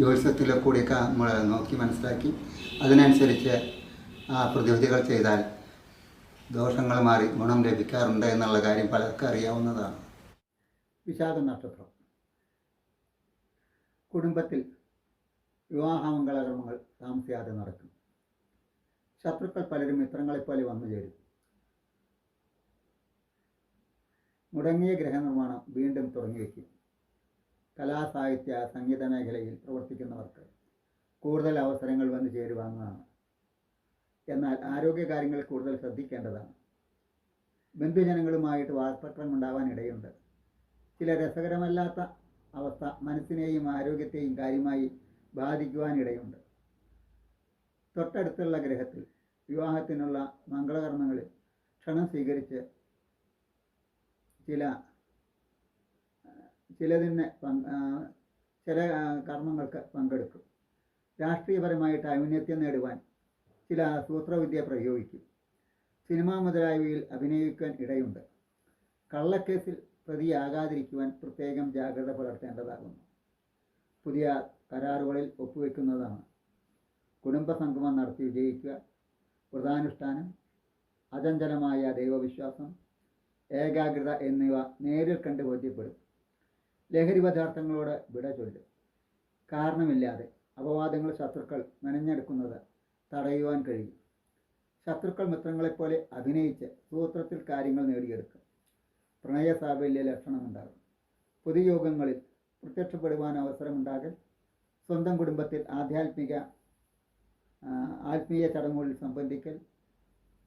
ജ്യോതിഷത്തിലെ കൂടിയൊക്കെ നമ്മൾ നോക്കി മനസ്സിലാക്കി. അതിനനുസരിച്ച് ആ പ്രതിവിധികൾ ചെയ്താൽ ദോഷങ്ങൾ മാറി ഗുണം ലഭിക്കാറുണ്ട് എന്നുള്ള കാര്യം പലർക്കും അറിയാവുന്നതാണ്. വിശാഖ നക്ഷത്രം കുടുംബത്തിൽ വിവാഹമംഗളകർമ്മങ്ങൾ താമസിയാതെ നടക്കും. ശത്രുക്കൾ പലരും മിത്രങ്ങളെപ്പോലെ വന്നു ചേരും. മുടങ്ങിയ ഗ്രഹനിർമ്മാണം വീണ്ടും തുടങ്ങിവെക്കും സാഹിത്യ സംഗീത മേഖലയിൽ പ്രവർത്തിക്കുന്നവർക്ക് കൂടുതൽ അവസരങ്ങൾ വന്നു ചേരുവാങ്ങുന്നതാണ്. എന്നാൽ ആരോഗ്യകാര്യങ്ങൾ കൂടുതൽ ശ്രദ്ധിക്കേണ്ടതാണ്. ബന്ധുജനങ്ങളുമായിട്ട് വാർത്തക്രം ഉണ്ടാവാൻ ഇടയുണ്ട് ചില രസകരമല്ലാത്ത അവസ്ഥ മനസ്സിനെയും ആരോഗ്യത്തെയും കാര്യമായി ബാധിക്കുവാനിടയുണ്ട്. തൊട്ടടുത്തുള്ള ഗ്രഹത്തിൽ വിവാഹത്തിനുള്ള മംഗളകർമ്മങ്ങളിൽ ക്ഷണം സ്വീകരിച്ച് ചില ചിലതിന് ചില കർമ്മങ്ങൾക്ക് പങ്കെടുക്കും. രാഷ്ട്രീയപരമായിട്ട് ഔന്നത്യം നേടുവാൻ ചില സൂത്രവിദ്യ പ്രയോഗിക്കും. സിനിമ മുതലായവയിൽ അഭിനയിക്കാൻ ഇടയുണ്ട്. കള്ളക്കേസിൽ പ്രതിയാകാതിരിക്കുവാൻ പ്രത്യേകം ജാഗ്രത പുലർത്തേണ്ടതാകുന്നു. പുതിയ കരാറുകളിൽ ഒപ്പുവെക്കുന്നതാണ്. കുടുംബസംഗമം നടത്തി വിജയിക്കുക വ്രതാനുഷ്ഠാനം അചഞ്ചലമായ ദൈവവിശ്വാസം ഏകാഗ്രത എന്നിവ നേരിൽ കണ്ട് ബോധ്യപ്പെടും. ലഹരി പദാർത്ഥങ്ങളോട് വിട ചൊല്ലും. കാരണമില്ലാതെ അപവാദങ്ങൾ ശത്രുക്കൾ നനഞ്ഞെടുക്കുന്നത് തടയുവാൻ കഴിയും. ശത്രുക്കൾ മിത്രങ്ങളെപ്പോലെ അഭിനയിച്ച് സൂത്രത്തിൽ കാര്യങ്ങൾ നേടിയെടുക്കും. പ്രണയ സാഫല്യ ലക്ഷണമുണ്ടാകും പൊതുയോഗങ്ങളിൽ പ്രത്യക്ഷപ്പെടുവാൻ അവസരമുണ്ടാകൽ. സ്വന്തം കുടുംബത്തിൽ ആധ്യാത്മിക ആത്മീയ ചടങ്ങുകളിൽ സംബന്ധിക്കൽ.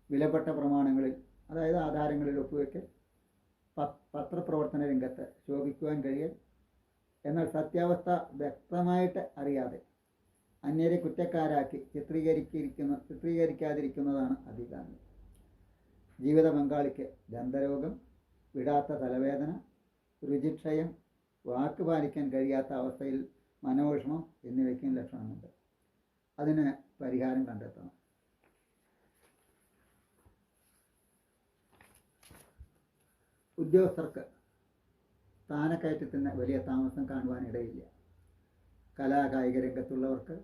വിലപ്പെട്ട പ്രമാണങ്ങളിൽ അതായത് ആധാരങ്ങളിൽ ഒപ്പുവെക്കൽ. പത്രപ്രവർത്തന രംഗത്ത് ശോഭിക്കുവാൻ കഴിയൽ എന്നാൽ സത്യാവസ്ഥ വ്യക്തമായിട്ട് അറിയാതെ അന്യരെ കുറ്റക്കാരാക്കി ചിത്രീകരിക്കുന്ന ചിത്രീകരിക്കാതിരിക്കുന്നതാണ് അഭികാമ്യം. ജീവിത പങ്കാളിക്ക് ദന്തരോഗം വിടാത്ത തലവേദന രുചിക്ഷയം വാക്ക് പാലിക്കാൻ കഴിയാത്ത അവസ്ഥയിൽ മനോവിഷമം എന്നിവയ്ക്കും ലക്ഷണമുണ്ട് അതിന് പരിഹാരം കണ്ടെത്തണം. ഉദ്യോഗസ്ഥർക്ക് സ്ഥാനക്കയറ്റത്തിന് വലിയ താമസം കാണുവാനിടയില്ല. കലാകായിക രംഗത്തുള്ളവർക്ക്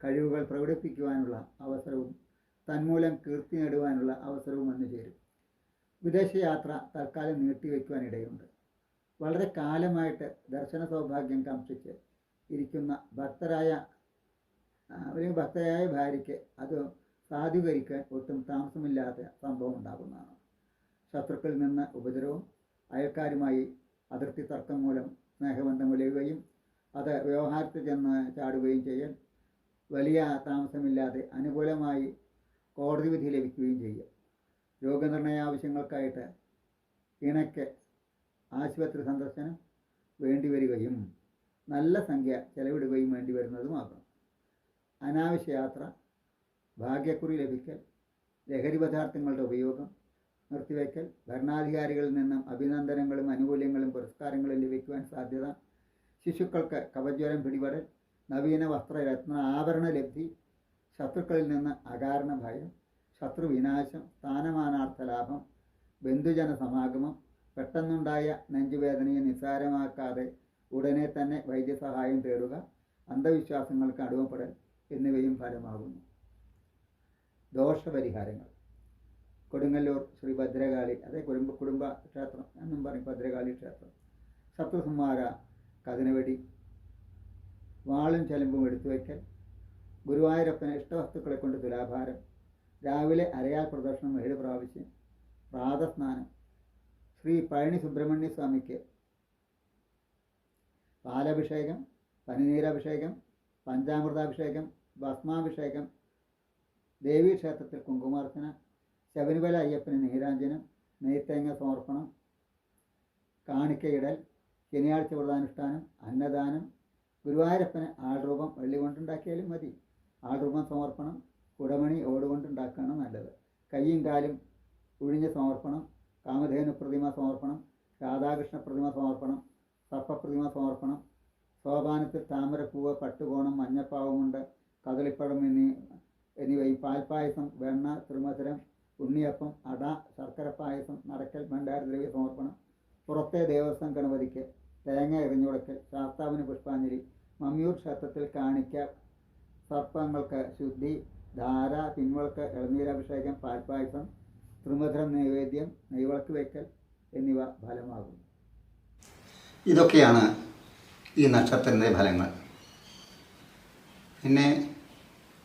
കഴിവുകൾ പ്രകടിപ്പിക്കുവാനുള്ള അവസരവും തന്മൂലം കീർത്തി നേടുവാനുള്ള അവസരവും വന്നു ചേരും. വിദേശയാത്ര തൽക്കാലം നീട്ടിവെക്കുവാനിടയുണ്ട് വളരെ കാലമായിട്ട് ദർശന സൗഭാഗ്യം കാംക്ഷിച്ച് ഇരിക്കുന്ന ഭക്തരായ അല്ലെങ്കിൽ ഭക്തരായ ഭാര്യയ്ക്ക് അത് സാധൂകരിക്കാൻ ഒട്ടും താമസമില്ലാത്ത സംഭവം ഉണ്ടാകുന്നതാണ്. ശത്രുക്കളിൽ നിന്ന് ഉപദ്രവം അയൽക്കാരുമായി അതിർത്തി തർക്കം മൂലം സ്നേഹബന്ധം വിലയുകയും അത് വ്യവഹാരത്തിൽ ചെന്ന് ചാടുകയും ചെയ്യൽ. വലിയ താമസമില്ലാതെ അനുകൂലമായി കോടതി വിധി ലഭിക്കുകയും ചെയ്യും രോഗനിർണയ ആവശ്യങ്ങൾക്കായിട്ട് ഇണയ്ക്ക് ആശുപത്രി സന്ദർശനം വേണ്ടിവരികയും നല്ല സംഖ്യ ചെലവിടുകയും വേണ്ടി വരുന്നതുമാകണം അനാവശ്യ യാത്ര ഭാഗ്യക്കുറി ലഭിക്കൽ ലഹരി പദാർത്ഥങ്ങളുടെ ഉപയോഗം നിർത്തിവെക്കൽ ഭരണാധികാരികളിൽ നിന്നും അഭിനന്ദനങ്ങളും ആനുകൂല്യങ്ങളും പുരസ്കാരങ്ങളും ലഭിക്കുവാൻ സാധ്യത ശിശുക്കൾക്ക് കവജ്വരം പിടിപെടൽ നവീന വസ്ത്രരത്ന ആഭരണ ലബ്ധി ശത്രുക്കളിൽ നിന്ന് അകാരണ ഭയം ശത്രു വിനാശം സ്ഥാനമാനാർത്ഥ ലാഭം ബന്ധുജന സമാഗമം പെട്ടെന്നുണ്ടായ നെഞ്ചുവേദനയെ നിസ്സാരമാക്കാതെ ഉടനെ തന്നെ വൈദ്യസഹായം തേടുക അന്ധവിശ്വാസങ്ങൾക്ക് അടിമപ്പെടൽ എന്നിവയും ഫലമാകുന്നു. ദോഷപരിഹാരങ്ങൾ. കൊടുങ്ങല്ലൂർ ശ്രീ ഭദ്രകാളി അതെ കുടുംബ കുടുംബ ക്ഷേത്രം എന്നും പറയും ഭദ്രകാളി ക്ഷേത്രം. ശത്രുസംഹാര കഥനവെടി വാളും ചെലമ്പും എടുത്തു വയ്ക്കൽ ഗുരുവായൂരപ്പന് ഇഷ്ടവസ്തുക്കളെ കൊണ്ട് തുലാഭാരം രാവിലെ അരയാൽ പ്രദർശനം ഏഴ് പ്രാവശ്യം പ്രാതസ്നാനം ശ്രീ പഴനി സുബ്രഹ്മണ്യ സ്വാമിക്ക് പാലഭിഷേകം പനിനീരഭിഷേകം പഞ്ചാമൃതാഭിഷേകം ഭസ്മാഭിഷേകം ദേവീക്ഷേത്രത്തിൽ കുങ്കുമാർച്ചന ശബരിമല അയ്യപ്പന് നീരാഞ്ജനം നെയ്ത്തേങ്ങ സമർപ്പണം കാണിക്കയിടൽ ശനിയാഴ്ച വ്രതാനുഷ്ഠാനം അന്നദാനം ഗുരുവായൂരപ്പന് ആൾരൂപം വെള്ളി കൊണ്ടുണ്ടാക്കിയാലും മതി. ആൾരൂപം സമർപ്പണം കുടമണി ഓടുകൊണ്ടുണ്ടാക്കുകയാണ് നല്ലത്. കയ്യും കാലും ഉഴിഞ്ഞ സമർപ്പണം കാമധേനു പ്രതിമ സമർപ്പണം രാധാകൃഷ്ണ പ്രതിമ സമർപ്പണം സർപ്പപ്രതിമ സമർപ്പണം സോപാനത്തിൽ താമരപ്പൂവ് പട്ടുകോണം മഞ്ഞപ്പാവമുണ്ട് കദളിപ്പഴം എന്നീ എന്നിവയും പാൽപ്പായസം വെണ്ണ തിരുമധുരം ഉണ്ണിയപ്പം അട ശർക്കര പായസം നടക്കൽ ഭണ്ഡാരദ്രവ്യ സമർപ്പണം പുറത്തെ ദേവസ്വം ഗണപതിക്ക് തേങ്ങ എറിഞ്ഞുകൊടുക്കൽ ശാസ്താവിന് പുഷ്പാഞ്ജലി മമ്മിയൂർ ക്ഷേത്രത്തിൽ കാണിക്ക സർപ്പങ്ങൾക്ക് ശുദ്ധി ധാര പിൻവൾക്ക് ഇളനീരാഭിഷേകം പാൽപ്പായസം ത്രിമധുരം നൈവേദ്യം നെയ്വിളക്ക് വയ്ക്കൽ എന്നിവ ഫലമാകും. ഇതൊക്കെയാണ് ഈ നക്ഷത്രത്തിന്റെ ഫലങ്ങൾ. പിന്നെ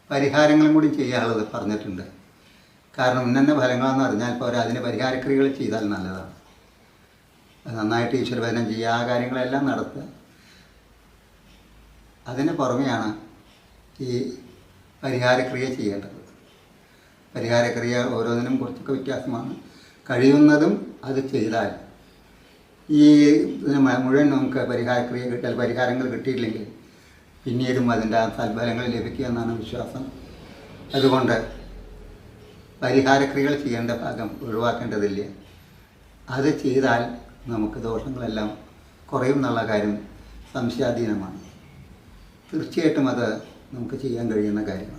പരിഹാരങ്ങളും കൂടി ചെയ്യാനുള്ളത് പറഞ്ഞിട്ടുണ്ട്. കാരണം ഇന്നെന്ന ഫലങ്ങളെന്ന് അറിഞ്ഞാൽ പോരാ അതിന് പരിഹാരക്രിയകൾ ചെയ്താൽ നല്ലതാണ്. നന്നായിട്ട് ഈശ്വരഭജനം ചെയ്യുക ആ കാര്യങ്ങളെല്ലാം നടത്തുക. അതിന് പുറമെയാണ് ഈ പരിഹാരക്രിയ ചെയ്യേണ്ടത്. പരിഹാരക്രിയ ഓരോന്നിനും കുറച്ചൊക്കെ വ്യത്യാസമാണ്. കഴിയുന്നതും അത് ചെയ്താൽ ഈ മുഴുവൻ നമുക്ക് പരിഹാരക്രിയ കിട്ടിയാൽ പരിഹാരങ്ങൾ കിട്ടിയില്ലെങ്കിൽ പിന്നീടും അതിന്റെ സൽഫലങ്ങൾ ലഭിക്കുക എന്നാണ് വിശ്വാസം. അതുകൊണ്ട് പരിഹാരക്രിയകൾ ചെയ്യേണ്ട ഭാഗം ഒഴിവാക്കേണ്ടതില്ല? അത് ചെയ്താൽ നമുക്ക് ദോഷങ്ങളെല്ലാം കുറയും എന്നുള്ള കാര്യം സംശയാധീനമാണ്. തീർച്ചയായിട്ടും അത് നമുക്ക് ചെയ്യാൻ കഴിയുന്ന കാര്യമാണ്.